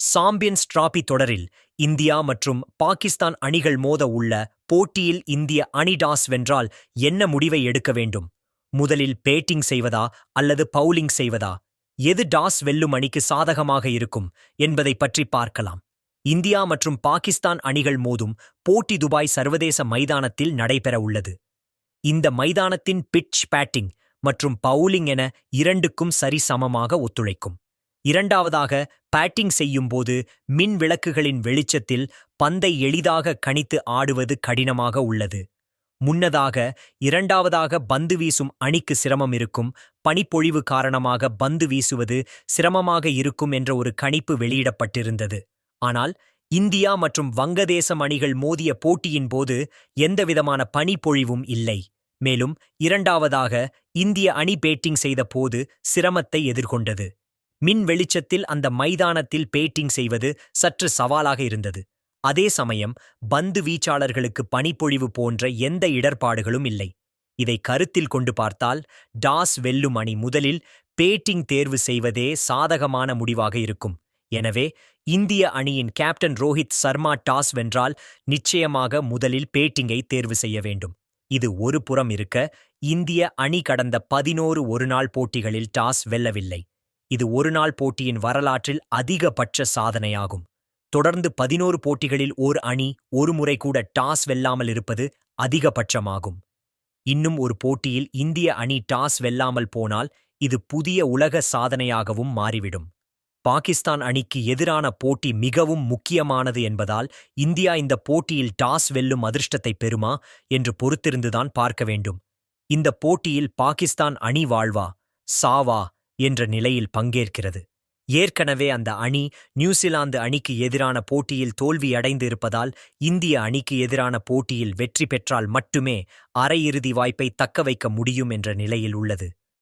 Champions trophy தொடரில் India மற்றும் பாகிஸ்தான் அணிகள் மோத உள்ள போட்டியில் இந்திய அணி டாஸ் வென்றால் என்ன முடிவை எடுக்க வேண்டும்? முதலில் பேட்டிங் செய்வதா அல்லது பவுலிங் செய்வதா? எது டாஸ் வெல்லும் அணிக்கு சாதகமாக இருக்கும் என்பதை பற்றி பார்க்கலாம். இந்தியா மற்றும் பாகிஸ்தான் அணிகள் மோதும் போட்டி துபாய் சர்வதேச மைதானத்தில் நடைபெற உள்ளது. இந்த மைதானத்தின் பிட்ச் பேட்டிங் மற்றும் பவுலிங் என இரண்டுக்கும் சரிசமமாக ஒத்துழைக்கும். இரண்டாவதாக பேட்டிங் செய்யும்போது மின் விளக்குகளின் வெளிச்சத்தில் பந்தை எளிதாக கணித்து ஆடுவது கடினமாக உள்ளது. முன்னதாக இரண்டாவதாக பந்து வீசும் அணிக்கு சிரமம் இருக்கும். பனிப்பொழிவு காரணமாக பந்து வீசுவது சிரமமாக இருக்கும் என்ற ஒரு கணிப்பு வெளியிடப்பட்டிருந்தது. ஆனால் இந்தியா மற்றும் வங்கதேசம் அணிகள் மோதிய போட்டியின் போது எந்தவிதமான பனிப்பொழிவும் இல்லை. மேலும் இரண்டாவதாக இந்திய அணி பேட்டிங் செய்த போது சிரமத்தை எதிர்கொண்டது. மின் வெளிச்சத்தில் அந்த மைதானத்தில் பேட்டிங் செய்வது சற்று சவாலாக இருந்தது. அதே சமயம் பந்து வீச்சாளர்களுக்கு பனிப்பொழிவு போன்ற எந்த இடர்பாடுகளும் இல்லை. இதை கருத்தில் கொண்டு பார்த்தால் டாஸ் வெல்லும் அணி முதலில் பேட்டிங் தேர்வு செய்வதே சாதகமான முடிவாக இருக்கும். எனவே இந்திய அணியின் கேப்டன் ரோஹித் சர்மா டாஸ் வென்றால் நிச்சயமாக முதலில் பேட்டிங்கை தேர்வு செய்ய வேண்டும். இது ஒரு புறம் இருக்க இந்திய அணி கடந்த பதினோரு ஒருநாள் போட்டிகளில் டாஸ் வெல்லவில்லை. இது ஒருநாள் போட்டியின் வரலாற்றில் அதிகபட்ச சாதனையாகும். தொடர்ந்து பதினோரு போட்டிகளில் ஓர் அணி ஒரு முறை கூட டாஸ் வெல்லாமல் இருப்பது அதிகபட்சமாகும். இன்னும் ஒரு போட்டியில் இந்திய அணி டாஸ் வெல்லாமல் போனால் இது புதிய உலக சாதனையாகவும் மாறிவிடும். பாகிஸ்தான் அணிக்கு எதிரான போட்டி மிகவும் முக்கியமானது என்பதால் இந்தியா இந்த போட்டியில் டாஸ் வெல்லும் அதிர்ஷ்டத்தை பெறுமா என்று பொறுத்திருந்துதான் பார்க்க வேண்டும். இந்த போட்டியில் பாகிஸ்தான் அணி வாழ்வா? சாவா? என்ற நிலையில் பங்கேற்கிறது. ஏற்கனவே அந்த அணி நியூசிலாந்து அணிக்கு எதிரான போட்டியில் தோல்வியடைந்து இருப்பதால் இந்திய அணிக்கு எதிரான போட்டியில் வெற்றி பெற்றால் மட்டுமே அரையிறுதி வாய்ப்பை தக்க வைக்க முடியும் என்ற நிலையில் உள்ளது.